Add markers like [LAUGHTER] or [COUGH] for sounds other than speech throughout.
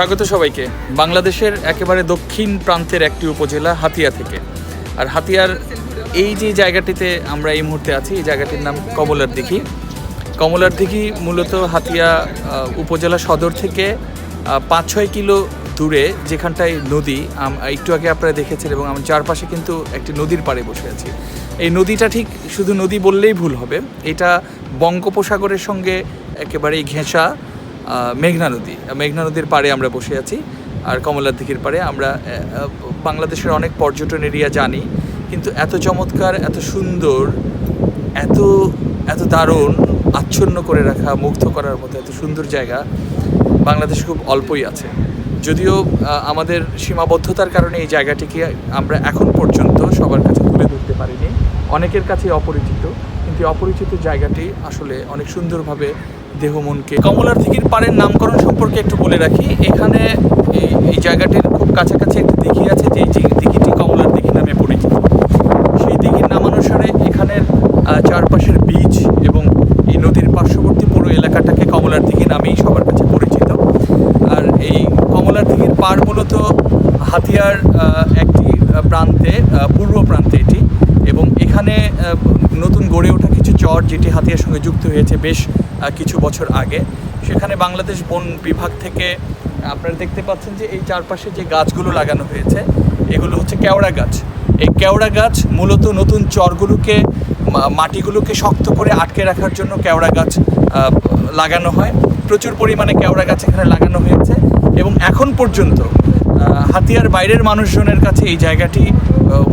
স্বাগত সবাইকে। বাংলাদেশের একেবারে দক্ষিণ প্রান্তের একটি উপজেলা হাতিয়া থেকে। আর হাতিয়ার এই যে জায়গাটিতে আমরা এই মুহূর্তে আছি, এই জায়গাটির নাম কমলার দিঘি কমলার দিঘি মূলত হাতিয়া উপজেলা সদর থেকে পাঁচ ছয় কিলো দূরে যেখানটায় নদী। একটু আগে আপনারা দেখেছেন এবং আমার চারপাশে কিন্তু একটি নদীর পাড়ে বসে আছি। এই নদীটা ঠিক শুধু নদী বললেই ভুল হবে। এটা বঙ্গোপসাগরের সঙ্গে একেবারেই ঘেঁষা। মেঘনা নদী। মেঘনা নদীর পাড়ে আমরা বসে আছি আর কমলার দিঘির পাড়ে আমরা বাংলাদেশের অনেক পর্যটন এরিয়া জানি, কিন্তু এত চমৎকার, এত সুন্দর, এত এত দারুণ, আচ্ছন্ন করে রাখা, মুগ্ধ করার মতো এত সুন্দর জায়গা বাংলাদেশে খুব অল্পই আছে। যদিও আমাদের সীমাবদ্ধতার কারণে এই জায়গাটিকে আমরা এখন পর্যন্ত সবার কাছে তুলে ধরতে পারিনি। অনেকের কাছে অপরিচিত। এই অপরিচিত জায়গাটি আসলে অনেক সুন্দরভাবে দেহ, মনকে কমলার দিঘির পাড়ের নামকরণ সম্পর্কে একটু বলে রাখি। এখানে এই জায়গাটির খুব কাছাকাছি একটি দিঘি আছে যে দিঘিটি কমলার দিঘি নামে পরিচিত। সেই দিঘির নামানুসারে এখানের চারপাশের বীজ এবং এই নদীর পার্শ্ববর্তী পুরো এলাকাটাকে কমলার দিঘি নামেই সবার কাছে পরিচিত। আর এই কমলার দিঘির পাড় মূলত হাতিয়ার একটি প্রান্তে পূর্ব প্রান্তে এটি এবং এখানে নতুন গড়ে ওঠা কিছু চর যেটি হাতিয়ার সঙ্গে যুক্ত হয়েছে বেশ কিছু বছর আগে। সেখানে বাংলাদেশ বন বিভাগ থেকে আপনারা দেখতে পাচ্ছেন যে এই চারপাশে যে গাছগুলো লাগানো হয়েছে, এগুলো হচ্ছে কেওড়া গাছ। এই কেওড়া গাছ মূলত নতুন চরগুলোকে মাটিগুলোকে শক্ত করে আটকে রাখার জন্য কেওড়া গাছ লাগানো হয়। প্রচুর পরিমাণে কেওড়া গাছ এখানে লাগানো হয়েছে এবং এখন পর্যন্ত হাতিয়ার বাইরের মানুষজনের কাছে এই জায়গাটি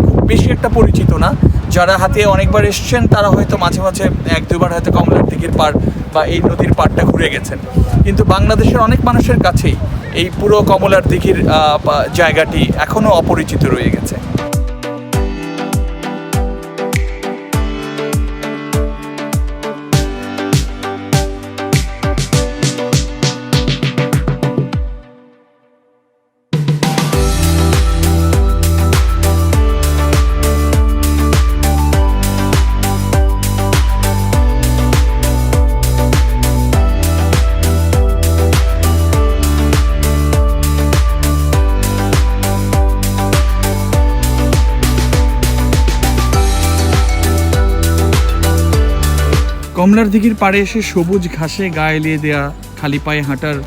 খুব বেশি একটা পরিচিত না। যারা হাতে অনেকবার এসছেন, তারা হয়তো মাঝে মাঝে এক দুবার হয়তো কমলার দিঘির পাড় বা এই নদীর পাড়টা ঘুরে গেছেন। কিন্তু বাংলাদেশের অনেক মানুষের কাছেই এই পুরো কমলার দিঘির জায়গাটি এখনও অপরিচিত রয়ে গেছে। কমলার দিঘির পাড়ে এসে সবুজ ঘাসে গা এলিয়ে দেয়া খালি পায়ে হাঁটার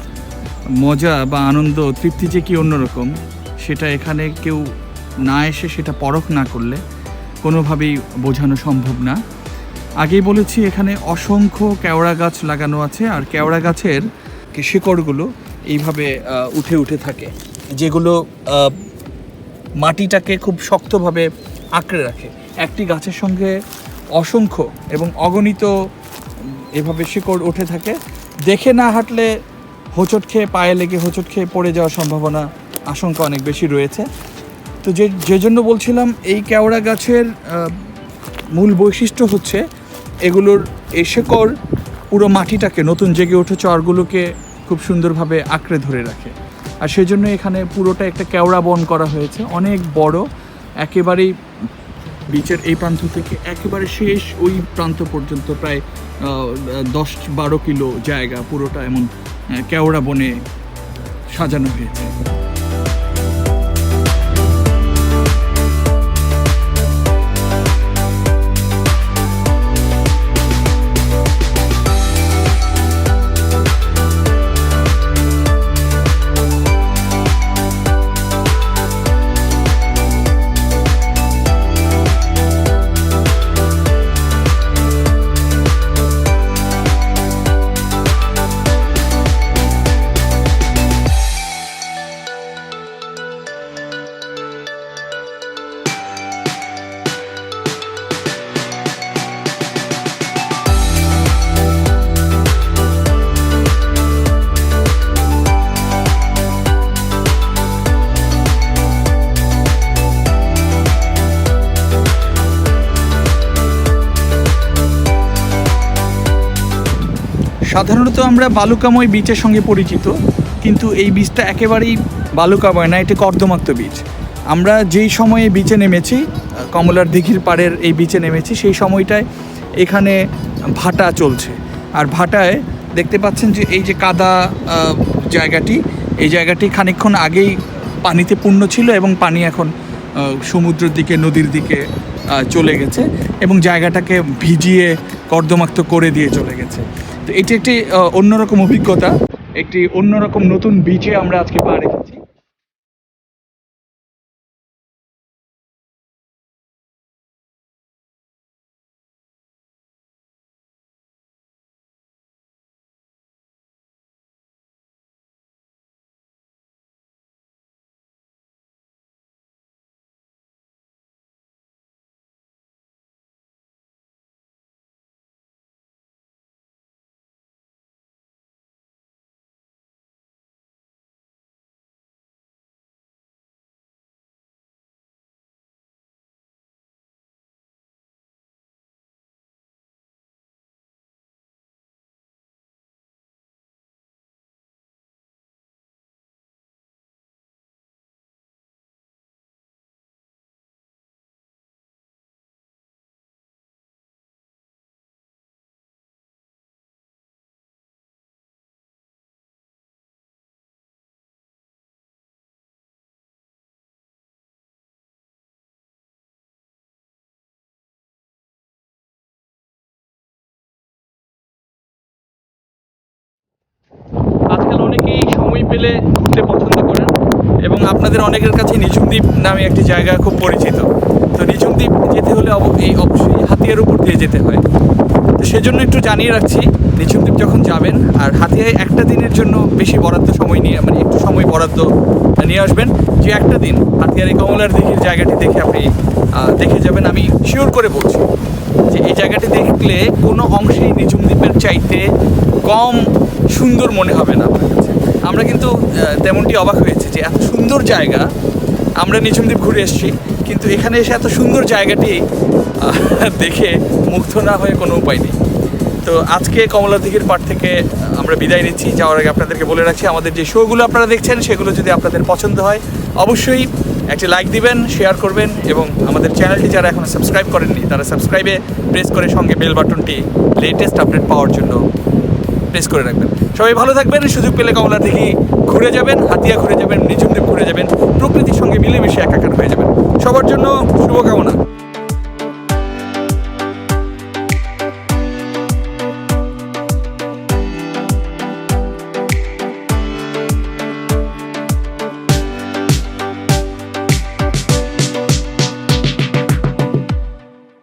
মজা বা আনন্দ তৃপ্তি যে কি অন্যরকম, সেটা এখানে কেউ না এসে সেটা পরখ না করলে কোনোভাবেই বোঝানো সম্ভব না। আগেই বলেছি, এখানে অসংখ্য কেওড়া গাছ লাগানো আছে আর কেওড়া গাছের শিকড়গুলো এইভাবে উঠে উঠে থাকে, যেগুলো মাটিটাকে খুব শক্তভাবে আঁকড়ে রাখে। একটি গাছের সঙ্গে অসংখ্য এবং অগণিত এভাবে শিকড় উঠে থাকে। দেখে না হাঁটলে হোঁচট খেয়ে পায়ে লেগে হোঁচট খেয়ে পড়ে যাওয়ার সম্ভাবনা আশঙ্কা অনেক বেশি রয়েছে। তো যে যে জন্য বলছিলাম, এই কেওড়া গাছের মূল বৈশিষ্ট্য হচ্ছে এগুলোর এই শেকড় পুরো মাটিটাকে, নতুন জেগে ওঠে চরগুলোকে খুব সুন্দরভাবে আঁকড়ে ধরে রাখে। আর সেই জন্য এখানে পুরোটা একটা কেওড়া বন করা হয়েছে। অনেক বড়, একেবারেই বিচের এই প্রান্ত থেকে একেবারে শেষ ওই প্রান্ত পর্যন্ত প্রায় দশ বারো কিলো জায়গা পুরোটা এমন কেওড়া বনে সাজানো হয়েছে। সাধারণত আমরা বালুকাময় বীচের সঙ্গে পরিচিত, কিন্তু এই বীজটা একেবারেই বালুকাময় না, এটি কর্দমাক্ত বীজ। আমরা যেই সময়ে বিচে নেমেছি, কমলার দিঘির পাড়ের এই বিচে নেমেছি, সেই সময়টায় এখানে ভাটা চলছে। আর ভাটায় দেখতে পাচ্ছেন যে এই যে কাদা জায়গাটি, এই জায়গাটি খানিকক্ষণ আগেই পানিতে পূর্ণ ছিল এবং পানি এখন সমুদ্রের দিকে, নদীর দিকে চলে গেছে এবং জায়গাটাকে ভিজিয়ে কর্দমাক্ত করে দিয়ে চলে গেছে। তো এটি একটি অন্যরকম অভিজ্ঞতা একটি অন্যরকম নতুন বিচে আমরা আজকে পা পেলে ঘুরতে পছন্দ করেন এবং আপনাদের অনেকের কাছে নিঝুমদ্বীপ নামে একটি জায়গা খুব পরিচিত। তো নিঝুমদ্বীপ যেতে হলে এই অবশ্যই হাতিয়ার উপর দিয়ে যেতে হয়। তো সেজন্য একটু জানিয়ে রাখছি নিঝুমদ্বীপ যখন যাবেন আর হাতিয়ায় একটা দিনের জন্য বেশি বরাদ্দ সময় নিয়ে মানে একটু সময় বরাদ্দ নিয়ে আসবেন, যে একটা দিন হাতিয়ার এই কমলার দিঘির জায়গাটি দেখে আপনি দেখে যাবেন। আমি শিওর করে বলছি যে এই জায়গাটি দেখলে কোনো অংশেই নিঝুম দ্বীপের চাইতে কম সুন্দর মনে হবে না কাছে আমরা কিন্তু তেমনটি অবাক হয়েছে যে এত সুন্দর জায়গা। আমরা নিঝুম দ্বীপ ঘুরে এসেছি, কিন্তু এখানে এসে এত সুন্দর জায়গাটি [LAUGHS] দেখে মুগ্ধ না হয়ে কোনো উপায় নেই। তো আজকে কমলা দিঘির পাড় থেকে আমরা বিদায় নিচ্ছি। যাওয়ার আগে আপনাদেরকে বলে রাখছি, আমাদের যে শোগুলো আপনারা দেখছেন, সেগুলো যদি আপনাদের পছন্দ হয়, অবশ্যই একটি লাইক দিবেন শেয়ার করবেন এবং আমাদের চ্যানেলটি যারা এখনও সাবস্ক্রাইব করেননি, তারা সাবস্ক্রাইবে প্রেস করে সঙ্গে বেল বাটনটি লেটেস্ট আপডেট পাওয়ার জন্য প্রেস করে রাখবেন। সবাই ভালো থাকবেন, সুযোগ পেলে কমলা থেকে ঘুরে যাবেন, হাতিয়া ঘুরে যাবেন নিজুমদেব ঘুরে যাবেন, প্রকৃতির সঙ্গে মিলেমিশে একাকার হয়ে যাবেন। সবার জন্য শুভকামনা।